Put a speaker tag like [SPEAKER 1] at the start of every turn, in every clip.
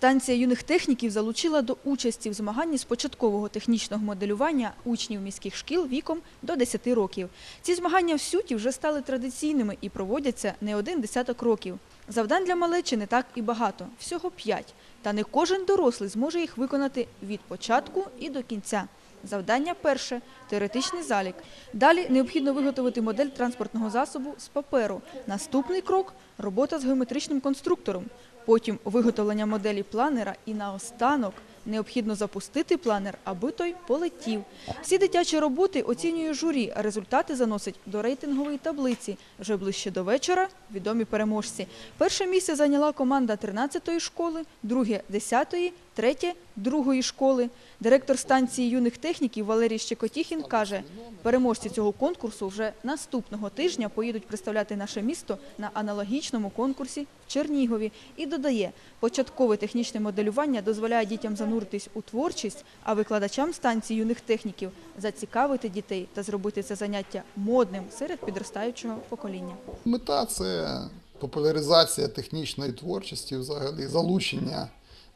[SPEAKER 1] Станція юних техніків залучила до участі в змаганні з початкового технічного моделювання учнів міських шкіл віком до 10 років. Ці змагання в Сюті вже стали традиційними і проводяться не один десяток років. Завдань для малечі не так і багато, всього п'ять. Та не кожен дорослий зможе їх виконати від початку і до кінця. Завдання перше – теоретичний залік. Далі необхідно виготовити модель транспортного засобу з паперу. Наступний крок – робота з геометричним конструктором. Потім виготовлення моделі планера і наостанок необхідно запустити планер, аби той полетів. Всі дитячі роботи оцінює журі, а результати заносить до рейтингової таблиці. Вже ближче до вечора відомі переможці. Перше місце зайняла команда 13-ї школи, друге – 10-ї, третє – другої школи. Директор станції юних техніків Валерій Щекотіхін каже, переможці цього конкурсу вже наступного тижня поїдуть представляти наше місто на аналогічному конкурсі в Чернігові. І додає, початкове технічне моделювання дозволяє дітям зануритись у творчість, а викладачам станції юних техніків зацікавити дітей та зробити це заняття модним серед підростаючого покоління.
[SPEAKER 2] Мета це популяризація технічної творчості, взагалі залучення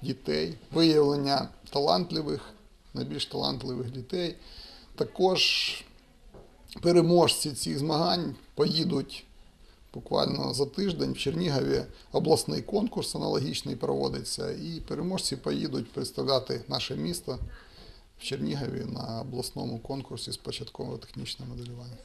[SPEAKER 2] дітей, виявлення талантливих, найбільш талантливих дітей. Також переможці цих змагань поїдуть буквально за тиждень в Чернігові обласний конкурс аналогічний проводиться, і переможці поїдуть представляти наше місто в Чернігові на обласному конкурсі з початкового технічного моделювання.